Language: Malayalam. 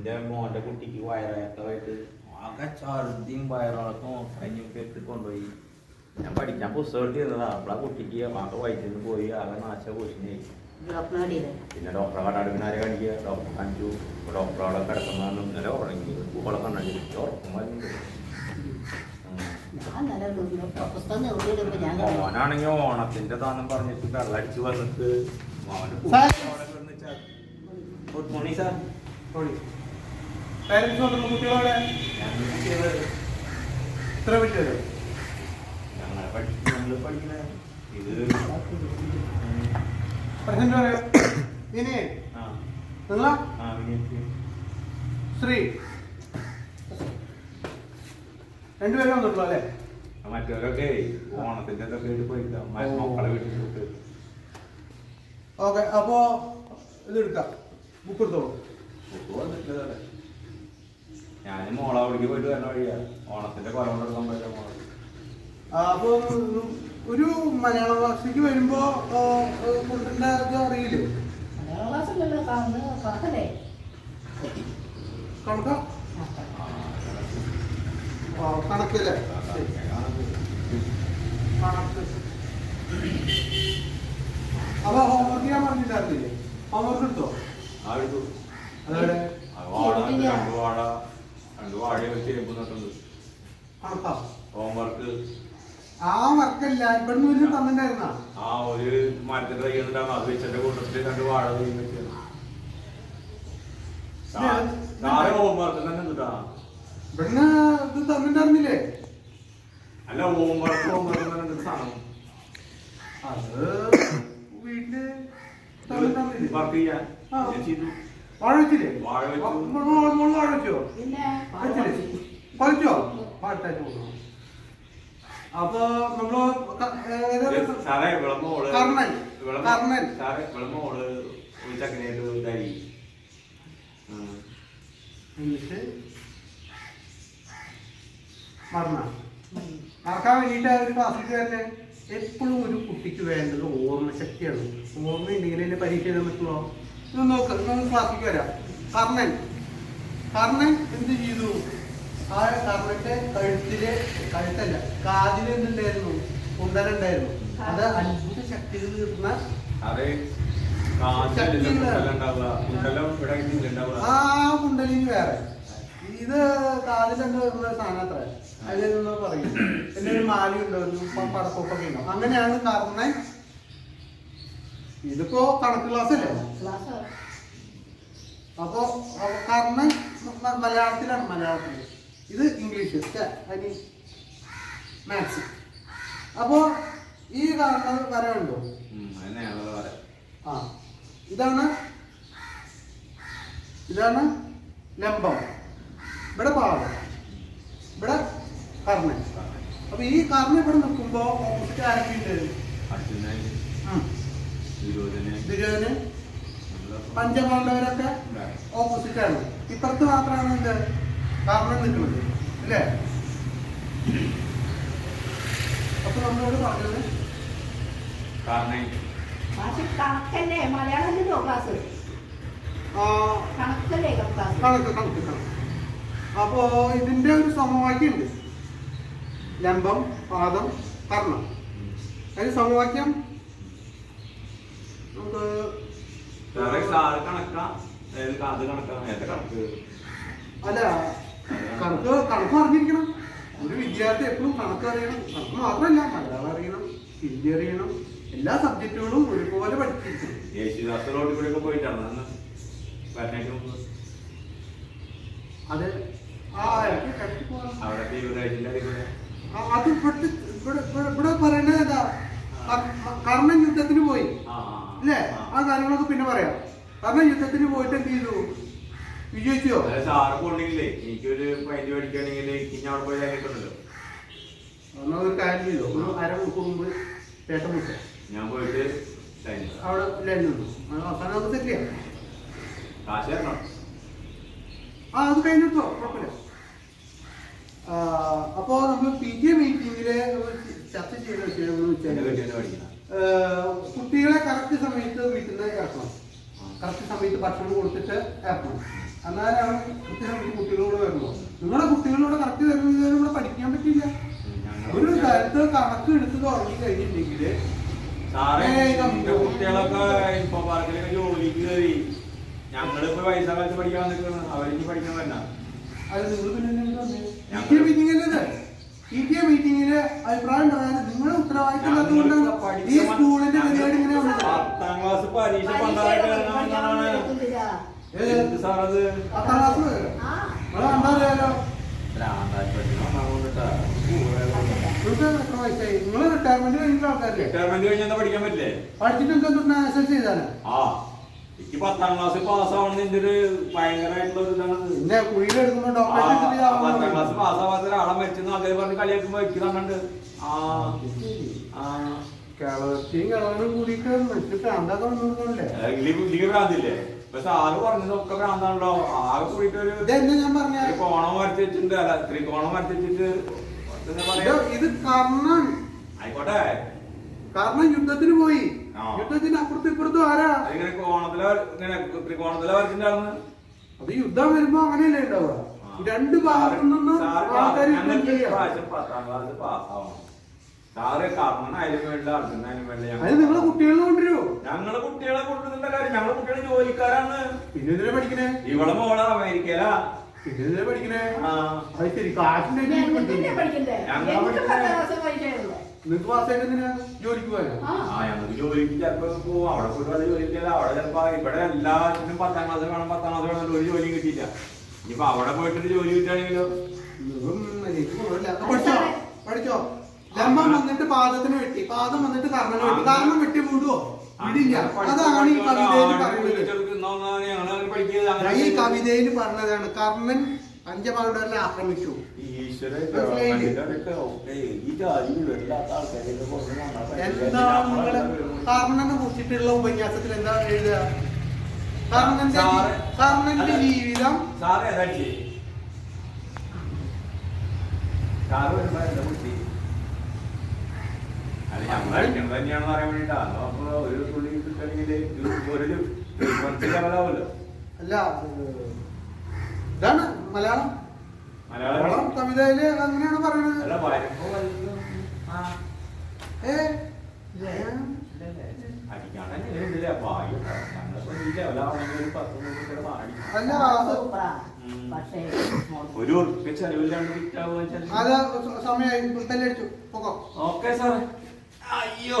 എന്റെ മോന്റെ കുട്ടിക്ക് വയറിളക്കമായിട്ട് ആകെ ഛർദിയും വയറിളക്കും കഴിഞ്ഞ പെട്ട് കൊണ്ടുപോയി. ഞാൻ പഠിക്കാൻ പുസ്തകം എടുത്ത് ഇരുന്നതാ അപ്പോഴാ കുട്ടിക്ക് ആകെ വയറ്റിൽ പോയി ആകെ നാശ ഡോക്ടറെ കണ്ടില്ലേ? പിന്നെ ഡോക്ടറെ കടടുപ്പിനാരെ കാണിക്കുക ഡോക്ടറെ കാണിച്ചു. ഡോക്ടർ അവിടെ കിടക്കുന്ന ഇന്നലെ ഉറങ്ങി. പൂക്കളൊക്കെ കണ്ടു ഉറക്കം വരുന്നുണ്ട്. മോനാണെങ്കിൽ ഓണത്തിന്റെ താന്നും പറഞ്ഞിട്ട് വെള്ളടിച്ച് വന്നിട്ട്. മോന് sir. Good morning sir. Parents വന്നു കുട്ടികളോടെ ഇത്ര ഇത് പ്രസന്റ് പറയോ. ആ. നിങ്ങളാ? ശ്രീ. രണ്ടുപേരും വന്നിട്ടുള്ളൂ അല്ലേ? മറ്റവരൊക്കെ ഓണത്തിന്റെ മക്കളെ വീട്ടിൽ വിട്ട് ഓക്കെ അപ്പോ ഇത് എടുക്കാം. ബുക്ക് എടുത്തോളൂ. ബുക്ക് വന്നിട്ടില്ല ഞാൻ മോളെ അവിടേക്ക് പോയിട്ട് വരണ വഴിയാ. ഓണത്തിന്റെ കുറവ് എടുക്കാൻ പറ്റില്ല മോളെ. അപ്പൊ ഒരു മലയാള ഭാഷയ്ക്ക് വരുമ്പോ കുട്ടിന്റെ ഇത് അറിയില്ലേ? മലയാള ക്ലാസ്സിലല്ലോ കാണുന്നത് കണക്കല്ലേ? കണക്കാ? ആ, ആ, കണക്കല്ലേ? ശരി. കണക്ക്. അപ്പൊ ഹോംവർക്ക് ഞാൻ പറഞ്ഞിട്ടായിരുന്നില്ലേ? ഹോംവർക്ക് എടുത്തോ? ആ എടുത്തു. അതെവിടെ? രണ്ട് വാഴ വെച്ച് നട്ടുണ്ട് കണക്കാ ഹോംവർക്ക് ആ വർക്കല്ല. ഇവിടുന്ന് വലിയ തന്നിണ്ടായിരുന്ന ആ ഒരു മരത്തിന്റെ കൈ ഉണ്ടാവും അത് വെച്ചെന്റെ കൂട്ടത്തിൽ രണ്ട് വാഴ കൈ വെച്ചു. സാറ് ഹോംവർക്ക് തന്നെ കിട്ടാ ഇവിടുന്ന് ഇത് തന്നിണ്ടായിരുന്നില്ലേ അല്ല ഹോംവർക്ക് ഹോംവർക്ക് തന്നെ സാധനം. അത് വീട്ടിൽ വർക്ക് ചെയ്യാൻ. ചെയ്തു. വാഴ വെച്ചില്ലേ വാഴ വെച്ചു. വാഴ വെച്ചില്ലേ പറിച്ചോ പാട്ടായിട്ട് അപ്പൊ നമ്മൾ കർണൻ. കർണൻ. എന്നിട്ട് മറന്ന. മറക്കാൻ വേണ്ടിയിട്ട് ഒരു ക്ലാസ്സിൽ തന്നെ എപ്പോഴും ഒരു കുട്ടിക്ക് വേണ്ടത് ഓർമ്മശക്തിയാണ് ഓർമ്മ ഉണ്ടെങ്കിൽ പരീക്ഷ എഴുതാൻ പറ്റുള്ളൂ ഇത് നോക്ക് ക്ലാസ്സിലേക്ക് വരാം കർണൻ. കർണൻ എന്ത് ചെയ്തു? ആ കർണന്റെ കഴുത്തിലെ കഴുത്തല്ല കാതിൽ എന്തുണ്ടായിരുന്നു? കുണ്ടലുണ്ടായിരുന്നു അത് അത്ഭുത ശക്തികൾ തീർന്ന ആ കുണ്ടലി വേറെ. ഇത് കാതിലെന്ത് വരുന്ന സാധനം അത്ര. അതിലെന്ന് പറയും. പിന്നെ ഒരു മാലി ഉണ്ടായിരുന്നു പടക്കൊക്കെ ഉണ്ടാവും അങ്ങനെയാണ് കർണൻ. ഇതിപ്പോ കണക്ക് ക്ലാസ് അല്ലേ അപ്പോ കാരണം കർണൻ മലയാളത്തിലാണ് മലയാളത്തിൽ ഇത് ഇംഗ്ലീഷ് അനി മാത്സ് അപ്പോ ഈ കാണുന്നത് വരവുണ്ടോ അങ്ങനെയാണല്ലോ പറയാം. ആ ഇതാണ് ഇതാണ് ലംബം. ഇവിടെ പാവം ഇവിടെ കർണൻ. അപ്പൊ ഈ കർണ ഇവിടെ നിൽക്കുമ്പോ ഓപ്പോസിറ്റ് ആരൊക്കെയുണ്ട് ദുര്യോധന പഞ്ചപാണ്ഡവരൊക്കെ? ഓപ്പോസിറ്റ് ആണ് ഇപ്പുറത്ത് മാത്രമാണ് എന്ത് കാർബൺ നിൽക്കുന്നത് അല്ലേ? അപ്പൊ നമ്മളോട് പറഞ്ഞത്? കണക്ക് കണക്ക് കണക്ക്. അപ്പോ ഇതിന്റെ ഒരു സമവാക്യം ഉണ്ട് ലംബം പാദം കർണം. അതിന് സമവാക്യം? നമുക്ക് കണക്കാം? അത് കണക്ക് അല്ല കണക്ക് കണക്ക് അറിഞ്ഞിരിക്കണം. ഒരു വിദ്യാർത്ഥി എപ്പോഴും കണക്ക് അറിയണം. കണക്ക് മാത്രമല്ല മലയാളം അറിയണം ഹിന്ദി അറിയണം എല്ലാ സബ്ജക്റ്റുകളും ഒരുപോലെ പഠിച്ചിരിക്കണം യേശുദാസ് റോഡിൽ കൂടെ ഒക്കെ പോയിട്ടാണ്. അന്ന് വരണേക്ക് മുമ്പ്. അത്. അത് ഇവിടുത്തെ ഇവിടെ ഇവിടെ- ഇവിടെ പറയണത് ഏതാ കർ- യുദ്ധത്തിന് പോയി. അല്ലേ. ആ കാര്യങ്ങളൊക്കെ പിന്നെ പറയാം. കാരണം യുദ്ധത്തിന് പോയിട്ട് എന്ത് ചെയ്തു? വിജയിച്ചോ? സാറ് പോണെങ്കിലേ എനിക്കൊരു പൈന്റ് മേടിക്കുകയാണെങ്കിൽ ഇനി അവിടെ പോയി ഒരു കാര്യം ചെയ്തോ? ഒരു മുമ്പ് ഞാൻ പോയിട്ട് അവിടെ ലൈൻ നിന്നു അത് അവസാനം നമുക്ക് സെറ്റ് കാശ് തരണം? ആ അത് കഴിഞ്ഞിട്ടോ കുഴപ്പമില്ല. ആ, അപ്പോ നമ്മൾ പി ടി എ മീറ്റിംഗിൽ ചർച്ച ചെയ്ത വിഷയം എന്ന് എന്റെ വെച്ചാൽ കുട്ടികളെ കറക്റ്റ് സമയത്ത് വീട്ടിൽ നിന്ന് കറക്റ്റ് സമയത്ത് ഭക്ഷണം കൊടുത്തിട്ട് ഇറക്കണം എന്നാലാണ് കൃത്യമായിട്ട് കുട്ടികളോട് വരുന്നത് നിങ്ങളുടെ കുട്ടികളോട് കറക്റ്റ് തരുന്നതിന് ഇവിടെ പഠിക്കാൻ പറ്റില്ല. ഒരു സ്ഥലത്ത് കണക്ക് എടുത്ത് തുടങ്ങി കഴിഞ്ഞിട്ടുണ്ടെങ്കിൽ കുട്ടികളൊക്കെ ഇപ്പൊ പാർക്കിലൊക്കെ ജോലിക്ക് കയറി. ഞങ്ങളിപ്പോ പൈസ കാലത്ത് പഠിക്കാൻ നിൽക്കുന്നു അവരിനി പഠിക്കാൻ വരണ അത് നിങ്ങൾ പിന്നെ പി ടി എ മീറ്റിംഗിലല്ലേ പി ടി എ മീറ്റിംഗിൽ അഭിപ്രായം പറയാൻ നിങ്ങളുടെ ഉത്തരവാദിത്തമില്ലാത്തതുകൊണ്ടാണ് ഈ സ്കൂളിന്റെ പരിപാടി ഇങ്ങനെ പത്താം ക്ലാസ് പരീക്ഷ പണ്ടായിട്ട് നിങ്ങൾ റിട്ടയർമെന്റ് കഴിഞ്ഞ ആൾക്കാരല്ലേ? റിട്ടയർമെന്റ് കഴിഞ്ഞാൽ പഠിക്കാൻ പറ്റില്ലേ? പഠിച്ചിട്ട് എന്താ എസ് എൽ സി ചെയ്താലേ ആ എനിക്ക് പത്താം ക്ലാസ് പാസ്സാവണം എന്റെ ഒരു ഭയങ്കരമായിട്ടുള്ള ഒരു ഇതാണ്. പത്താം ക്ലാസ് പാസ്സാവാത്ത ഒരാളെ മരിച്ചെന്ന് ആൾക്കാർ പറഞ്ഞ് കളിയാക്കുമ്പോ എനിക്ക് തന്നുണ്ട് ആ ആ. കേളവത്തിയും കേളവനും കൂടിയിട്ട് പ്രാന്താക്കാൻ വന്നിരുന്നല്ലേ ഇല്ലെങ്കിൽ ഇല്ലെങ്കിൽ ഭ്രാന്തില്ലേ ഇപ്പൊ സാറ് പറഞ്ഞതൊക്കെ ഭ്രാന്താണല്ലോ. ആകെ കൂടിയിട്ട് ഒരു ഇതെന്നെ ഞാൻ പറഞ്ഞ? ത്രികോണം വരച്ച് വെച്ചിട്ടുണ്ട്. അല്ല ത്രികോണം വരച്ച് വെച്ചിട്ട് എന്താ പറയാ? ഇത് കർണൻ. ആയിക്കോട്ടെ. കാരണം യുദ്ധത്തിന് പോയി. ആ. യുദ്ധത്തിന് അപ്പുറത്തും ഇപ്പുറത്തും ആരാ? അതിങ്ങനെ കോണത്തിലെ വര- ഇങ്ങനെ ത്രികോണത്തിലെ വരച്ചിട്ടുണ്ടായിരുന്നു അത് യുദ്ധം വരുമ്പോ അങ്ങനെയല്ലേ ഉണ്ടാവുക. രണ്ട് ഭാഗത്തു നിന്നും ആൾക്കാർ യുദ്ധം ചെയ്യാം പത്താം ക്ലാസ് പാസ്സാവണം. സാറ് കർണനായാലും വേണ്ട അർജുനായാലും വേണ്ട അത് ഞങ്ങൾ നിങ്ങളെ കുട്ടികളെ കൊണ്ടുവരുമോ ഞങ്ങൾ കുട്ടികളെ കൊണ്ടുവന്ന കാര്യം. ഞങ്ങളെ കുട്ടികളെ ജോലിക്കാരാണ്. പിന്നെ ഇതിനെ പഠിക്കണേ? ഇവളെ മോളെ അമേരിക്കല പിന്നെ ഇതിനെ പഠിക്കണേ? ആ. അത് ശരി കാശിന്റെ നിങ്ങൾക്ക് പാസ്സായിട്ട് എന്തിനാ ജോലിക്ക് പോയാ ആ. ഞങ്ങൾക്ക് ജോലിക്ക് ചിലപ്പോ പോവും. അവിടെ പോയിട്ട് വല്ല ജോലിക്കില്ല അവിടെ ചിലപ്പോ ഇവിടെ എല്ലാത്തിനും പത്താം ക്ലാസ് വേണം പത്താം ക്ലാസ് വേണം. ഒരു ജോലിയും കിട്ടിയില്ല. ഇനിയിപ്പോ അവിടെ പോയിട്ടൊരു ജോലി കിട്ടുകയാണെങ്കിലോ? പഠിച്ചോ? പഠിച്ചോ? ലംബം വന്നിട്ട് പാദത്തിന് വെട്ടി. പാദം വന്നിട്ട് കർണന് വെട്ടി. കർണം വെട്ടി വിടുവോ വിടില്ല അതാണ് ഈ കവിതയിൽ പറയുന്നത്. ഈ കവിതയിൽ പറഞ്ഞതാണ് കർണൻ പഞ്ചപാണ്ഡവരെ ആക്രമിച്ചു. എന്താണ് നിങ്ങൾ കർണനെ കുറിച്ചിട്ടുള്ള ഉപന്യാസത്തിൽ എന്താണ് എഴുതുക? കർണന്റെ കർണന്റെ. ജീവിതം. ഞങ്ങൾ തന്നെയാണെന്ന് പറയാൻ വേണ്ടിട്ടാ. അപ്പൊ ഒരു തുള്ളി അല്ല ഇതാണ് മലയാളം. മലയാളം. കവിതയിൽ അങ്ങനെയാണ് പറയുന്നത് ഏ? ഒരു പത്ത് നൂറ് രൂപയുടെ പാടി അല്ല അത് സൂപ്പറാ. ഉം. പക്ഷേ ഒരു ഉറുപ്പ്യ ചെലവില്ലാണ്ട് വിറ്റാവുക പോകോ ഓക്കെ സാറേ. അയ്യോ.